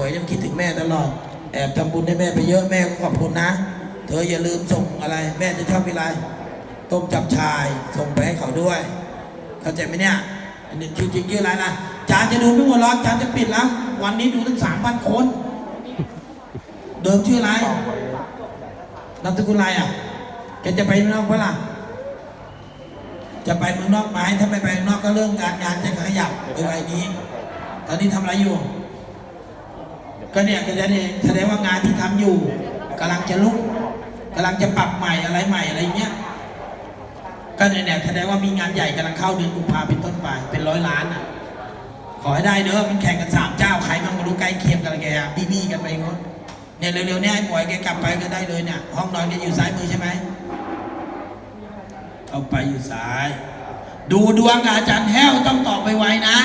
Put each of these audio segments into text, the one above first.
วยยังคิดถึงแม่ตลอด แอบทำบุญให้แม่ไปเยอะแม่ก็ขอบคุณนะ เธออย่าลืมส่งอะไร แม่จะชอบมีอะไรต้มจับชายส่งไปให้เขาด้วย เข้าใจไหมเนี่ยอันนี้จริงชื่ออะไรนะจานจะดูไม่หมดหรอกจานจะปิดแล้ว วันนี้ดูตั้งสามพันคน เดิมชื่ออะไรนามสกุลอะไรอะแกจะไปเมืองนอกเปะล่ะจะไปเมืองนอกไหมถ้าไม่ไปเมืองนอกก็เรื่องการงานจะขยับไปไวนี้ ตอนนี้ทำอะไรอยู่ ก็เนี่ยก็จะเนี่ยแสดงว่างานที่ทำอยู่กำลังจะลุกกำลังจะปรับใหม่อะไรใหม่อะไรเงี้ยก็เนี่ยเนี่ยแสดงว่ามีงานใหญ่กำลังเข้าเดือนกุมภาเป็นต้นไปเป็นร้อยล้านอะขอให้ได้เด้อมันแข่งกันสามเจ้าใครมันมาดูใกล้เคียงกันแกบี้บี้กันไปงดเนี่ยเร็วๆเนี่ยให้หมวยแกกลับไปก็ได้เลยเนี่ยห้องนอนแกอยู่ซ้ายมือใช่ไหมเอาไปอยู่ซ้าย ดูดวงกับอาจารย์แห้วต้องตอบไปไวนะ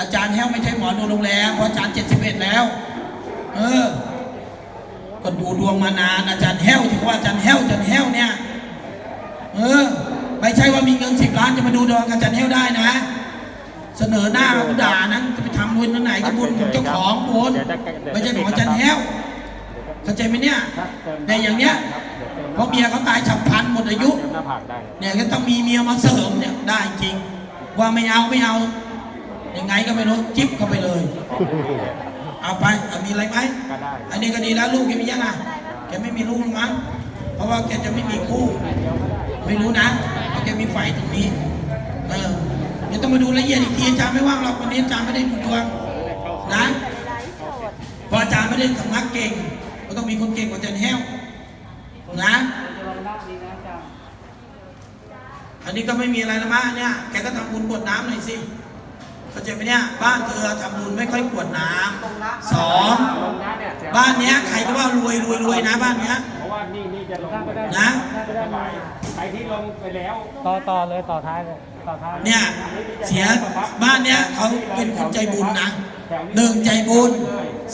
อาจารย์แห้วไม่ใช่หมอดูโรงแรมเพราะอาจารย์เจ็ดสิบเอ็ดแล้ว เออ ก็ดูดวงมานานอาจารย์แห้วที่ว่าอาจารย์แห้วอาจารย์แห้วเนี่ย เออ ไม่ใช่ว่ามีเงินสิบล้านจะมาดูดวงกับอาจารย์แห้วได้นะ เสนอหน้ามาด่านั้นจะไปทำบุญที่ไหนก็บุญของเจ้าของบุญไม่ใช่ของอาจารย์แห้วเข้าใจไหมเนี่ยในอย่างเนี้ยเพราะเมียเขาตายฉับพลันหมดอายุ เนี่ยก็ต้องมีเมียมาเสริมเนี่ยได้จริง ว่าไม่เอาไม่เอายังไงก็ไม่รู้จิ๊บเข้าไปเลย เอาไปเอามีอะไรไหมก็ได้ อันนี้ก็ดีแล้วลูกแกมียังอะแกไม่มีลูกหรอกมั้งเพราะว่าแกจะไม่มีคู่ ไม่รู้นะเพราะแกมีไฟตรงนี้เออเดี๋ยวต้องมาดูละเอียดอีกทีอาจารย์ไม่ว่างหรอกวันนี้อาจารย์ไม่ได้ดูดวงนะเพราะอาจารย์ไม่ได้สำนักเก่ง ก็ต้องมีคนเก่งกว่าอาจารย์แห้วนะอันนี้ก็ไม่มีอะไรละมั้งเนี่ยแกก็ทำบุญกรวดน้ำหน่อยสิ เข้าใจไหมเนี่ยบ้านเธอทำบุญไม่ค่อยกรวดน้ำสองลงหน้าเนี่ยจะบ้านเนี้ยใครก็ว่ารวยรวยรวยนะบ้านเนี้ยเพราะว่านี่นี่จะลงก็ได้นะก็ได้ไหมใครที่ลงไปแล้วต่อต่อเลยต่อท้ายเลยต่อท้ายเนี่ยเสียบ้านเนี้ยเขาเป็นคนใจบุญนะหนึ่งใจบุญ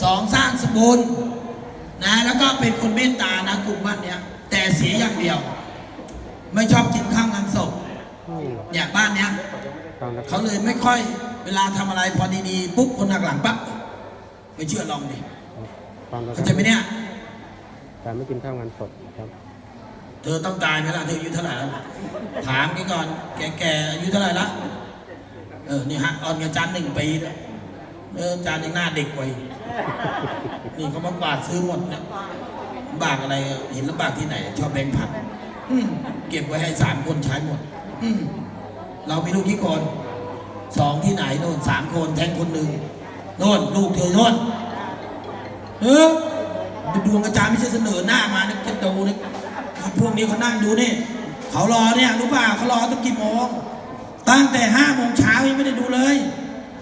สองสร้างสมบุญนะแล้วก็เป็นคนเมตตานะกลุ่มบ้านเนี้ยแต่เสียอย่างเดียว ไม่ชอบกินข้าวงานศพอืมเนี่ยบ้านเนี้ยตอนนั้นเขาเลยไม่ค่อย เวลาทำอะไรพอดีๆปุ๊บคนหักหลังปั๊บไม่เชื่อลองดิตอนนั้นเข้าใจไหมเนี่ยการไม่กินข้าวงานสดครับ เธอต้องตายไหมล่ะเธออายุเท่าไหร่แล้วล่ะถามแกก่อน แกแกอายุเท่าไหร่ละเออนี่ฮะออนกับจันหนึ่งปีแล้วเออจานยังหน้าเด็กกว่าอีกนี่เขามากวาดซื้อหมดเนี่ยลำบากอะไรเห็นลำบากที่ไหน ชอบแบงค์พันอืมเก็บไว้ให้สามคนใช้หมดอืมเรามีลูกกี่คน สองที่ไหนโน่นสามคนแทงคนหนึ่งโน่นลูกเธอโน่นเออดวงอาจารย์ไม่ใช่เสนอหน้ามานะจะดูนะพวกนี้เขานั่งดูนี่เขารอเนี่ยรู้ป่ะเขารอตั้งกี่โมงตั้งแต่ห้าโมงเช้ายังไม่ได้ดูเลย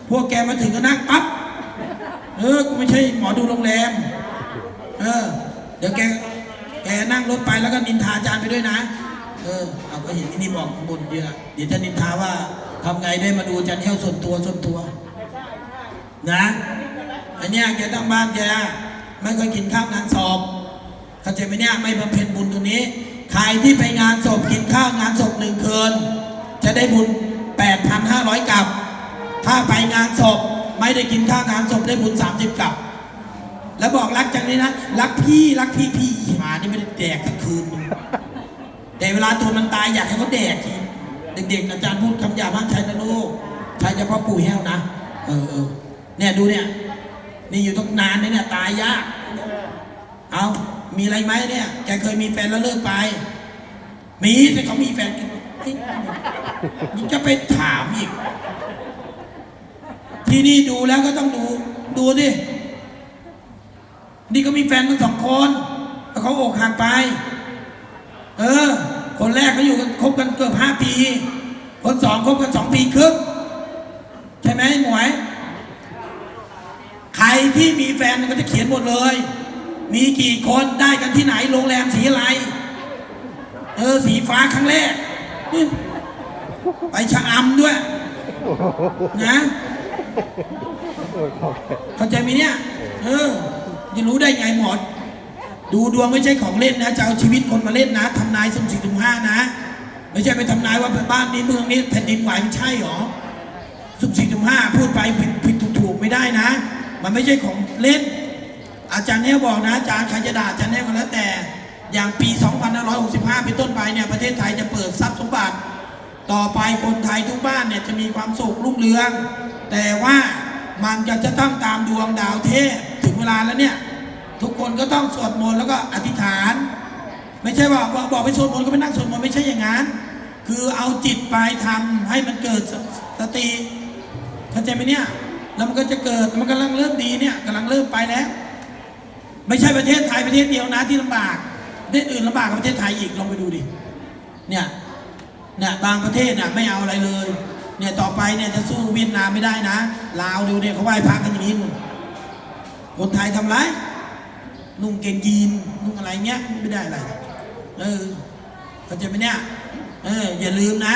พวกแกมาถึงก็นั่งปั๊บเออกูไม่ใช่หมอดูโรงแรม เออ เดี๋ยวแกแกนั่งรถไปแล้วก็นินทาอาจารย์ไปด้วยนะ เออ เอาก็เห็นที่นี่บอกข้างบนเยอะเดี๋ยวจะนินทาว่า ทำไงได้มาดูจารย์เที่ยวส่วนตัวส่วนตัว นะอันเนี้ยแกตั้งบ้านแกไม่เคยกินข้าวงานศพเข้าใจไหมเนี่ยไม่บำเพ็ญบุญตรงนี้ใครที่ไปงานศพกินข้าวงานศพหนึ่งคืนจะได้บุญ 8,500 กับ ถ้าไปงานศพไม่ได้กินข้าวงานศพได้บุญ 30 กับ แล้วบอกรักจังนี้นะ รักพี่รักพี่พี่หมานี่ไม่ได้แดกทั้งคืนแต่เวลาตัวมันตายอยากให้เขาแดกที เด็กๆอาจารย์พูดคำหยาบห้ามใช้นะลูกใช้เฉพาะปู่แห้วนะเออเออเนี่ยดูเนี่ย นี่อยู่ต้องนานเนี่ยตายยาก เอามีอะไรไหมเนี่ย แกเคยมีแฟนแล้วเลิกไป มีแต่เขามีแฟนเฮ้ยนี่จะไปถามอีก ที่นี่ดูแล้วก็ต้องดู ดูดินี่ก็มีแฟนทั้งสองคนแล้วเขาอกหักไป เออ คนแรกเขาอยู่กันคบกันเกือบห้าปี คนสองคบกันสองปีครึ่งใช่ไหมหมวย ใครที่มีแฟนก็จะเขียนหมดเลย มีกี่คนได้กันที่ไหนโรงแรมสีอะไร เออสีฟ้าครั้งแรก ไปชะอำด้วย นะเคเข้าใจไหมเนี่ย เออจะรู้ได้ไงหมด ดูดวงไม่ใช่ของเล่นนะจะเอาชีวิตคนมาเล่นนะทำนายสุ่มสี่สุ่มห้านะ ไม่ใช่ไปทำนายว่าบ้านนี้เมืองนี้แผ่นดินไหวมันใช่หรอสุ่มสี่สุ่มห้าพูดไปผิดผิดถูกถูกไม่ได้นะ มันไม่ใช่ของเล่น อาจารย์เนวบอกนะอาจารย์ใครจะด่าอาจารย์เนวก็แล้วแต่อย่างปี 2565 เป็นต้นไปเนี่ยประเทศไทยจะเปิดทรัพย์สมบัติ ต่อไปคนไทยทุกบ้านเนี่ยจะมีความสุขรุ่งเรือง แต่ว่ามันก็จะต้องตามดวงดาวเทพถึงเวลาแล้วเนี่ย ทุกคนก็ต้องสวดมนต์แล้วก็อธิษฐาน ไม่ใช่ว่าบอกบอกไปสวดมนต์ก็ไปนั่งสวดมนต์ไม่ใช่อย่างนั้น คือเอาจิตไปทำให้มันเกิดสสติเข้าใจไหมเนี่ยแล้วมันก็จะเกิดมันกำลังเริ่มดีเนี่ยกำลังเริ่มไปแล้ว ไม่ใช่ประเทศไทยประเทศเดียวนะที่ลำบากประเทศอื่นลำบากกว่าประเทศไทยอีกลองไปดูดิเนี่ยเนี่ยบางประเทศเนี่ยไม่เอาอะไรเลยเนี่ยต่อไปเนี่ยจะสู้เวียดนามไม่ได้นะลาวดูเนี่ยเขาไหว้พระกันอย่างนี้มึงคนไทยทำไร นุ่งเกงยีนนุ่งอะไรเงี้ยไม่ได้อะไรเออเข้าใจไหมเนี่ยเอออย่าลืมนะ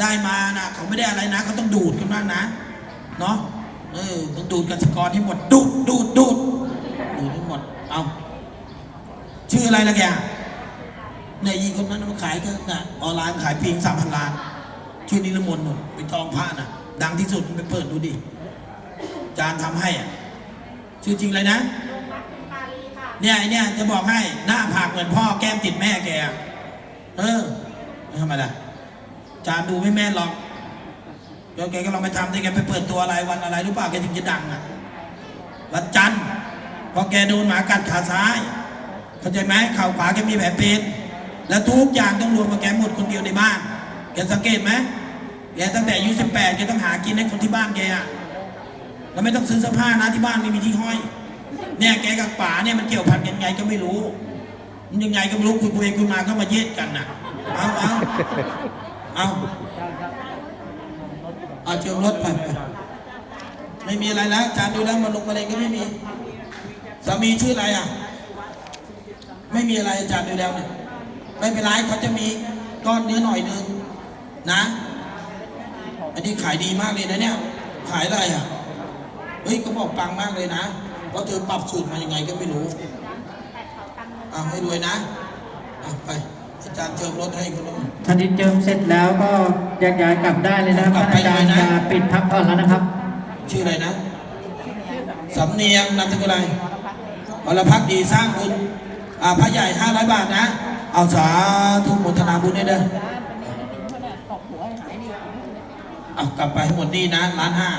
ได้มานะเขาไม่ได้อะไรนะเขาต้องดูดกันบ้างนะเนาะเออต้องดูดกสิกรให้หมดดูดดูดดูดดูดให้หมดเอาชื่ออะไรล่ะแกในยยีคนนั้นมาขายก็น่ะออนไลน์ขายปีงสามพันล้านชื่อนิรมนต์หนุนไปทองพระน่ะ ดังที่สุดไปเปิดดูดิจานทำให้อะชื่อจริงเลยนะ เนี่ยไอเนี่ยจะบอกให้หน้าผากเหมือนพ่อแก้มติดแม่แก เออไม่ธรรมดาจานดูไม่แม่นหรอกเดี๋ยวแกก็ลองไปทำดิแกไปเปิดตัวอะไรวันอะไรรู้ป่าแกถึงจะดังอะวันจันทร์พอแกโดนหมากัดขาซ้ายเข้าใจไหมเข่าขวาแกมีแผลเป็นแล้วทุกอย่างต้องรวมกับแกหมดคนเดียวในบ้านแกสังเกตไหมแกตั้งแต่อายุสิบแปดแกต้องหากินให้คนที่บ้านแกอะแล้วไม่ต้องซื้อเสื้อผ้านะที่บ้านไม่มีที่ห้อย เนี่ยแกกับป๋าเนี่ยมันเกี่ยวพันกันไงก็ไม่รู้ มันยังไงก็ไม่รู้คุยคุยคุยมาก็มาเย็ดกันน่ะ เอาเอาเอาเอาเจิมรถไปไปไม่มีอะไรแล้วจานดูแล้วมาลงมาเลงก็ไม่มีสามีชื่ออะไรอะ ไม่มีอะไรอาจารย์ดูแล้วเนี่ยไม่เป็นไรเขาจะมีก้อนเนื้อหน่อยนึงนะ อันนี้ขายดีมากเลยนะเนี่ย ขายอะไรอะ เฮ้ยเขาบอกปังมากเลยนะ ว่าเธอปรับสูตรมายังไงก็ไม่รู้อ่าให้รวยนะอะไปอาจารย์เจิมรถให้คนนู้นท่านที่เจิมเสร็จแล้วก็แยกย้ายกลับได้เลยนะครับกลับท่านอาจารย์ไปเลยนะ จะปิดพักผ่อนแล้วนะครับ ชื่ออะไรนะสำเนียงนามสกุลอะไรวรพักดีสร้างบุญอ่าพระใหญ่ห้าร้อยบาทนะ เอาสาธุโมทนาบุญให้เด้อเอากลับไปให้หมดหนี่นะล้านห้า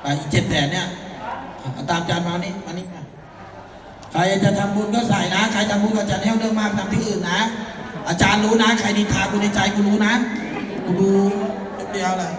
ไปอีกเจ็ดแสนเนี่ย เอาตามจานมานี่มานี่มาใครจะทำบุญก็ใส่นะ ใครทำบุญก็จะแนวเดิมมากทำที่อื่นนะ อาจารย์รู้นะ ใครนินทากูในใจกูรู้นะ กูดูเดียวเลย